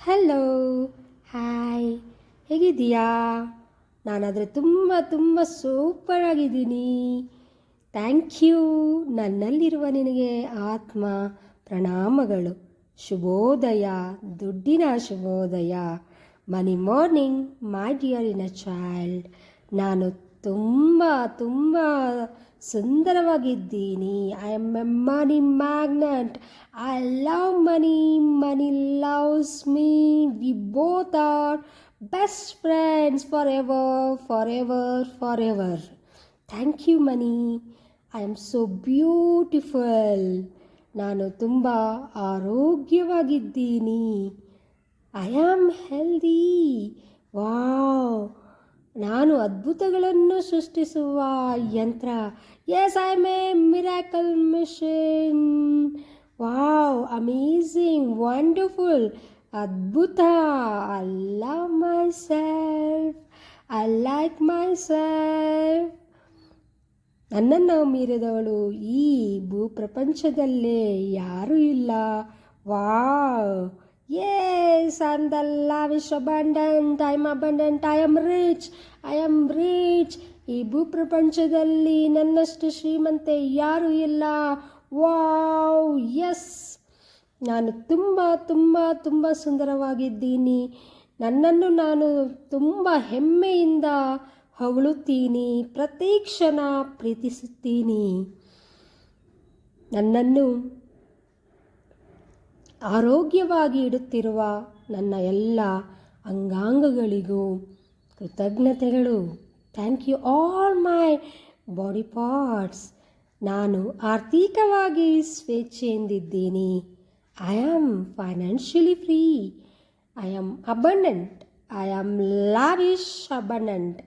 Hello hi ಹೇಗಿದ್ದೀಯಾ? ನಾನಾದರೆ ತುಂಬ ತುಂಬ ಸೂಪರ್ ಆಗಿದ್ದೀನಿ. ಥ್ಯಾಂಕ್ ಯು ನನ್ನಲ್ಲಿರುವ ನಿನಗೆ ಆತ್ಮ, ಪ್ರಣಾಮಗಳು. ಶುಭೋದಯ, ದುಡ್ಡಿನ ಶುಭೋದಯ. Money morning my dear in a child ನಾನು ತುಂಬ ತುಂಬ ಸುಂದರವಾಗಿದ್ದೀನಿ. I am a money magnet money loves me we both are best friends forever forever forever thank you money I am so beautiful ನಾನು ತುಂಬ ಆರೋಗ್ಯವಾಗಿದ್ದೀನಿ. ಐ ಆಮ್ ಹೆಲ್ದಿ ವಾವ್ ನಾನು ಅದ್ಭುತಗಳನ್ನು ಸೃಷ್ಟಿಸುವ ಯಂತ್ರ. Yes I may miracle machine wow amazing wonderful ಅದ್ಭುತ I love myself I like myself ನನ್ನನ್ನು ಮೀರಿದವಳು ಈ ಭೂಪ್ರಪಂಚದಲ್ಲೇ ಯಾರೂ ಇಲ್ಲ. Wow yes I am the lavish abundant I am abundant I am rich I am rich ಈ ಭೂಪ್ರಪಂಚದಲ್ಲಿ ನನ್ನಷ್ಟು ಶ್ರೀಮಂತೆ ಯಾರೂ ಇಲ್ಲ. Wow, yes. ನಾನು ತುಂಬ ತುಂಬ ತುಂಬ ಸುಂದರವಾಗಿದ್ದೀನಿ. ನನ್ನನ್ನು ನಾನು ತುಂಬ ಹೆಮ್ಮೆಯಿಂದ ಹೊಗಳುತ್ತೀನಿ ಪ್ರತಿ ಕ್ಷಣ ಪ್ರೀತಿಸುತ್ತೀನಿ. ನನ್ನನ್ನು ಆರೋಗ್ಯವಾಗಿ ಇಡುತ್ತಿರುವ ನನ್ನ ಎಲ್ಲ ಅಂಗಾಂಗಗಳಿಗೂ ಕೃತಜ್ಞತೆಗಳು. Thank you all my body parts. ನಾನು ಆರ್ಥಿಕವಾಗಿ ಸ್ವೇಚ್ಛೆಯಿಂದಿದ್ದೀನಿ. I am financially free I am abundant I am lavish abundant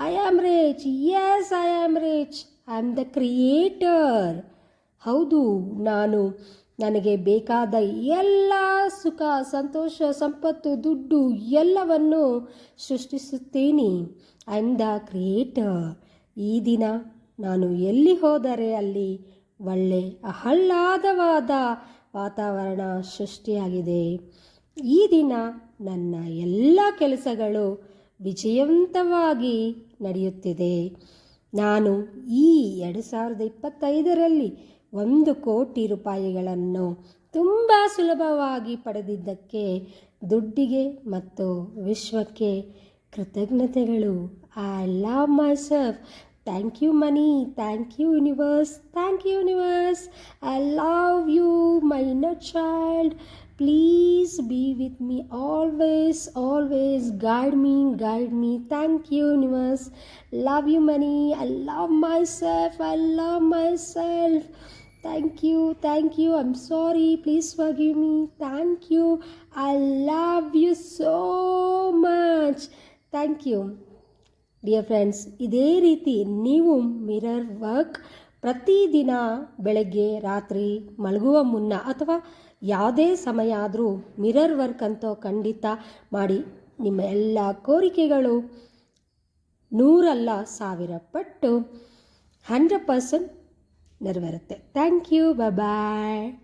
I am rich yes I am rich I am the creator ಹೌದು, ನಾನು ನನಗೆ ಬೇಕಾದ ಎಲ್ಲ ಸುಖ, ಸಂತೋಷ, ಸಂಪತ್ತು, ದುಡ್ಡು ಎಲ್ಲವನ್ನು ಸೃಷ್ಟಿಸುತ್ತೇನೆ. ಐ ಆಮ್ ದ ಕ್ರಿಯೇಟರ್ ಈ ದಿನ ನಾನು ಎಲ್ಲಿ ಹೋದರೆ ಅಲ್ಲಿ ಒಳ್ಳೆ ಆಹ್ಲಾದವಾದ ವಾತಾವರಣ ಸೃಷ್ಟಿಯಾಗಿದೆ. ಈ ದಿನ ನನ್ನ ಎಲ್ಲ ಕೆಲಸಗಳು ವಿಜಯವಂತವಾಗಿ ನಡೆಯುತ್ತಿದೆ. ನಾನು ಈ ಎರಡು ಸಾವಿರದ ಇಪ್ಪತ್ತೈದರಲ್ಲಿ ಒಂದು ಕೋಟಿ ರೂಪಾಯಿಗಳನ್ನು ತುಂಬ ಸುಲಭವಾಗಿ ಪಡೆದಿದ್ದಕ್ಕೆ, ದುಡ್ಡಿಗೆ ಮತ್ತು ವಿಶ್ವಕ್ಕೆ ಕೃತಜ್ಞತೆಗಳು. I love myself Thank you, money. Thank you, universe. Thank you, universe. I love you, my inner child. Please be with me always, always. Guide me, guide me. Thank you, universe. Love you, money. I love myself. I love myself. Thank you, thank you. I'm sorry. Please forgive me. Thank you. I love you so much. Thank you. Dear friends ಇದೇ ರೀತಿ ನೀವು mirror work ಪ್ರತಿದಿನ ಬೆಳಗ್ಗೆ ರಾತ್ರಿ ಮಲಗುವ ಮುನ್ನ ಅಥವಾ ಯಾವುದೇ ಸಮಯ ಆದರೂ ಮಿರರ್ ವರ್ಕ್ ಅಂತ ಖಂಡಿತ ಮಾಡಿ ನಿಮ್ಮ ಎಲ್ಲ ಕೋರಿಕೆಗಳು ನೂರಲ್ಲ ಸಾವಿರ ಪಟ್ಟು hundred percent ನೆರವೇರುತ್ತೆ. Thank you bye